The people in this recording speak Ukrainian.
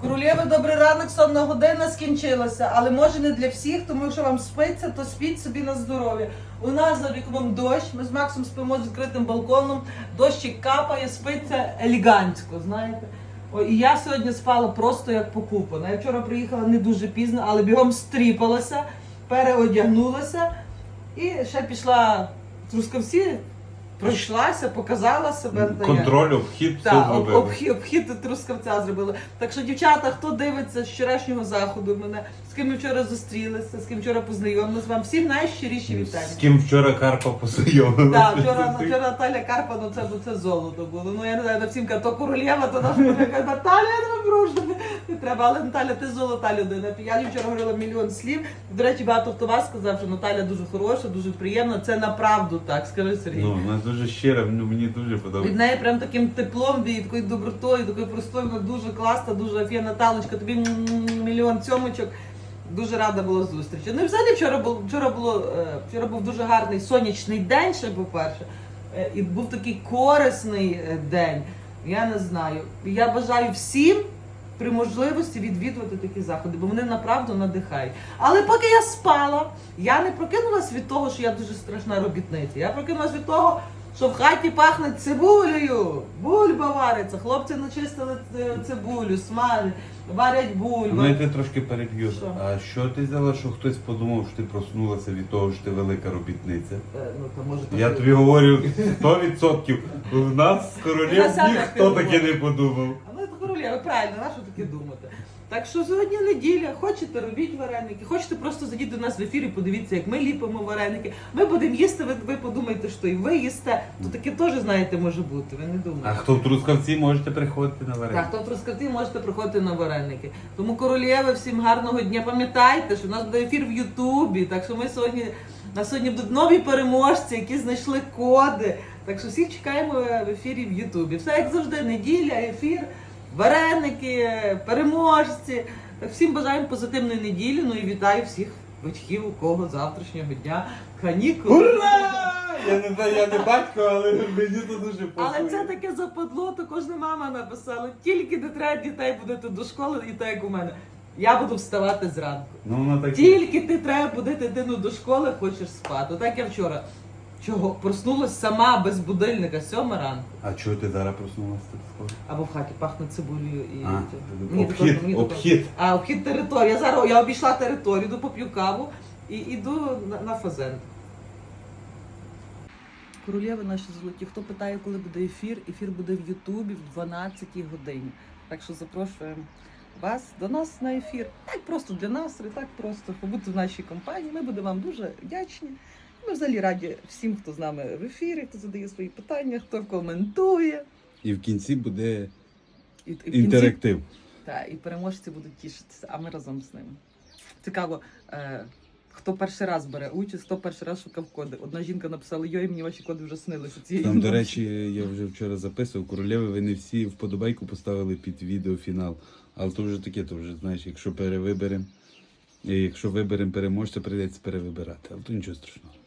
Королєви, добрий ранок, сонна година скінчилася, але може не для всіх, тому якщо вам спиться, то спіть собі на здоров'я. У нас за вікном дощ, ми з Максом спимо з відкритим балконом, дощик капає, спиться елегантсько, знаєте. О, і я сьогодні спала просто як покупана. Я вчора приїхала не дуже пізно, але бігом стріпалася, переодягнулася і ще пішла трускавці, пройшлася, показала себе. Контроль, обхід, все так, об, зробили. обхід, обхід трускавця зробили. Так що, дівчата, хто дивиться з вчорашнього заходу мене, з ким ми вчора зустрілися, з ким вчора познайомилися, вам всім найщиріші вітання. З ким вчора Карпа познайомилася. Так, вчора, вчора Наталя Карпа, ну це, ну, це золото було. Ну я не знаю, на всім каже, то королєва, то наша каже, Наталя, я тебе прошу, не, не треба. Але Наталя, ти золота людина. Я їй вчора говорила мільйон слів. До речі, багато хто вас сказав, що Наталя дуже хороша, дуже приємна. Це направду так, скажи Сергій. Ну, дуже щира, ну, мені дуже подобається. Від неї прям таким теплом, і такою добротою, такою простою, вона дуже класна, дуже офігенна Наталочка, тобі мільйон цьомочок. Дуже рада була зустрічі. Ну і взагалі вчора було вчора було е, вчора був дуже гарний сонячний день, ще по-перше. Е, І був такий корисний е, день. Я не знаю. Я бажаю всім при можливості відвідувати такі заходи, бо вони направду надихають. Але поки я спала, я не прокинулась від того, що я дуже страшна робітниця. Я прокинулась від того, що в хаті пахне цибулею, бульба вариться. Хлопці начистили е, цибулю, смажать, варять бульбу. Ну, я тебе трошки переб'ю. Що? А що ти взяла, що хтось подумав, що ти проснулася від того, що ти велика робітниця? Е, Ну, то може Я тобі говорю 100%. У нас з королів ніхто так таке не подумав. А ну це королева, правильно, на що таке думати? Так що сьогодні неділя, хочете робіть вареники, хочете просто зайдіть до нас в ефір і подивіться, як ми ліпимо вареники. Ми будемо їсти, ви, ви подумаєте, що і ви їсте. То таке теж, знаєте, може бути, ви не А хто в Трускавці можете приходити на Так, вареники? хто в Трускавці можете приходити на вареники. Тому королєви, всім гарного дня. Пам'ятайте, що у нас буде ефір в Ютубі. Так що ми сьогодні на сьогодні будуть нові переможці, які знайшли коди. Так що всіх чекаємо в ефірі в Ютубі. Все як завжди, неділя, ефір, вареники, переможці. Так всім бажаємо позитивної неділі. Ну і вітаю всіх батьків, у кого завтрашнього дня канікули. Ура! Я не знаю, я не батько, але мені це дуже Але це таке западло, то кожна мама написала. Тільки не треба дітей будете до школи, і так як у мене. Я буду вставати зранку. Ну воно таке. Тільки ти треба будити дитину до школи, хочеш спати. Так я вчора. Чого проснулась сама без будильника, сьома ранку. А чого ти зараз проснулася так скоро? Або в хаті пахне цибулею і А, Мені обхід, мені також. обхід. А обхід території. Я зараз я обійшла територію, йду поп'ю каву і йду на, на фазент. Королєви наші золоті. Хто питає, коли буде ефір? Ефір буде в Ютубі в 12 годині. Так що запрошуємо вас до нас на ефір. Так просто для нас, і так просто побути в нашій компанії. Ми будемо вам дуже вдячні. Ми взагалі раді всім, хто з нами в ефірі, хто задає свої питання, хто коментує. І в кінці буде І, і в кінці інтерактив. Так, і переможці будуть тішитися, а ми разом з ними. Цікаво, е, хто перший раз бере участь, хто перший раз шукав коди. Одна жінка написала, йой, мені ваші коди вже снилися цієї Там, до ночі». речі, я вже вчора записував, королеви, ви не всі вподобайку поставили під відео фінал. Але то вже таке, то вже знаєш, якщо перевиберемо, і якщо виберемо переможця, прийдеться перевибирати. Але то нічого страшного.